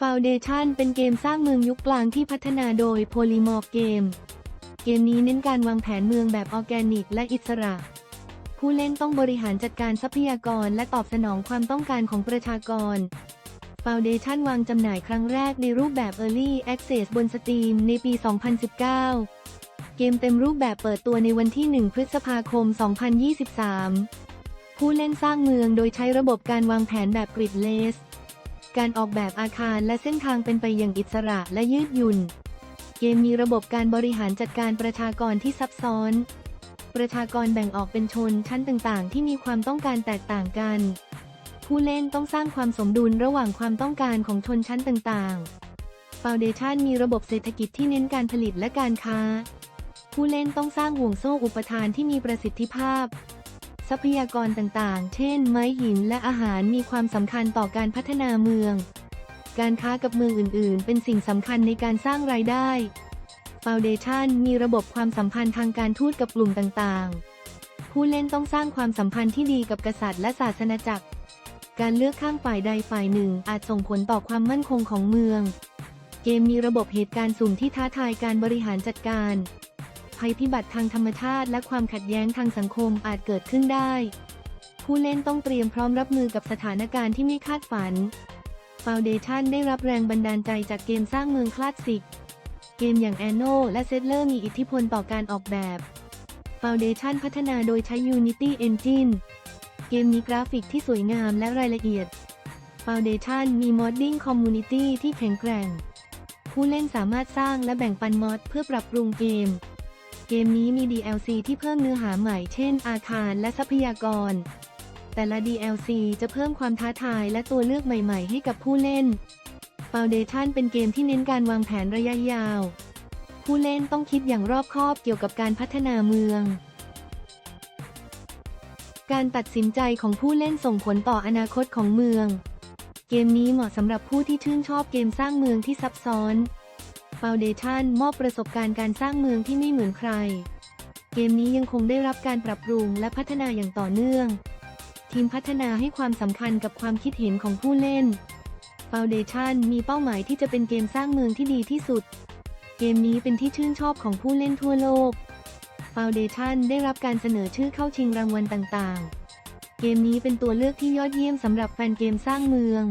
Foundation เป็นเกมสร้างเมืองยุคกลางที่พัฒนาโดย Polymorph Game เกมนี้เน้นการวางแผนเมืองแบบออร์แกนิก และอิสระ ผู้เล่นต้องบริหารจัดการทรัพยากรและตอบสนองความต้องการของประชากร Foundation วางจำหน่ายครั้งแรกในรูปแบบ Early Access บน Steam ในปี 2019 เกมเต็มรูปแบบเปิดตัวในวันที่ 1 พฤษภาคม 2023 ผู้เล่นสร้างเมืองโดยใช้ระบบการวางแผนแบบกริดเลส การออกแบบอาคารและเส้นทางเป็นไปอย่างอิสระและยืดหยุ่น เกมมีระบบการบริหารจัดการประชากรที่ซับซ้อน ประชากรแบ่งออกเป็นชนชั้นต่างๆ ที่มีความต้องการแตกต่างกัน ผู้เล่นต้องสร้างความสมดุลระหว่างความต้องการของชนชั้นต่างๆ Foundation มีระบบเศรษฐกิจที่เน้นการผลิตและการค้า ผู้เล่นต้องสร้างห่วงโซ่อุปทานที่มีประสิทธิภาพ ทรัพยากรต่างๆ เช่น ไม้หินและอาหารมีความสำคัญต่อการพัฒนาเมือง การค้ากับเมืองอื่นๆ เป็นสิ่งสำคัญในการสร้างรายได้ Foundation มีระบบความสัมพันธ์ทางการทูตกับกลุ่มต่างๆ ผู้เล่นต้องสร้างความสัมพันธ์ที่ดีกับกษัตริย์และศาสนาจักร การเลือกข้างฝ่ายใดฝ่ายหนึ่งอาจส่งผลต่อความมั่นคงของเมือง เกมมีระบบเหตุการณ์สุ่มที่ท้าทายการบริหารจัดการ ภัยพิบัติทางธรรมชาติและความขัดแย้งทางสังคมอาจเกิดขึ้นได้ ผู้เล่นต้องเตรียมพร้อมรับมือกับสถานการณ์ที่ไม่คาดฝัน Foundation ได้รับแรงบันดาลใจจากเกมสร้างเมืองคลาสสิก เกมอย่าง Anno และ Settler มีอิทธิพลต่อการออกแบบ Foundation พัฒนาโดยใช้ Unity Engine เกมมีกราฟิกที่สวยงามและรายละเอียด Foundation มี Modding Community ที่แข็งแกร่ง ผู้เล่นสามารถสร้างและแบ่งปันมอดเพื่อปรับปรุงเกม เกมนี้มี DLC ที่เพิ่มเนื้อหาใหม่ เช่น อาคารและทรัพยากร แต่ละ DLC จะเพิ่มความท้าทายและตัวเลือกใหม่ ๆ ให้กับผู้เล่น Foundation เป็นเกมที่เน้นการวางแผนระยะยาว ผู้เล่นต้องคิดอย่างรอบคอบเกี่ยวกับการพัฒนาเมือง การตัดสินใจของผู้เล่นส่งผลต่ออนาคตของเมือง เกมนี้เหมาะสำหรับผู้ที่ชื่นชอบเกมสร้างเมืองที่ซับซ้อน Foundation มอบประสบการณ์การสร้างเมืองที่ไม่เหมือนใคร เกมนี้ยังคงได้รับการปรับปรุงและพัฒนาอย่างต่อเนื่อง ทีมพัฒนาให้ความสำคัญกับความคิดเห็นของผู้เล่น Foundation มีเป้าหมายที่จะเป็นเกมสร้างเมืองที่ดีที่สุด เกมนี้เป็นที่ชื่นชอบของผู้เล่นทั่วโลก Foundation ได้รับการเสนอชื่อเข้าชิงรางวัลต่างๆ เกมนี้เป็นตัวเลือกที่ยอดเยี่ยมสำหรับแฟนเกมสร้างเมือง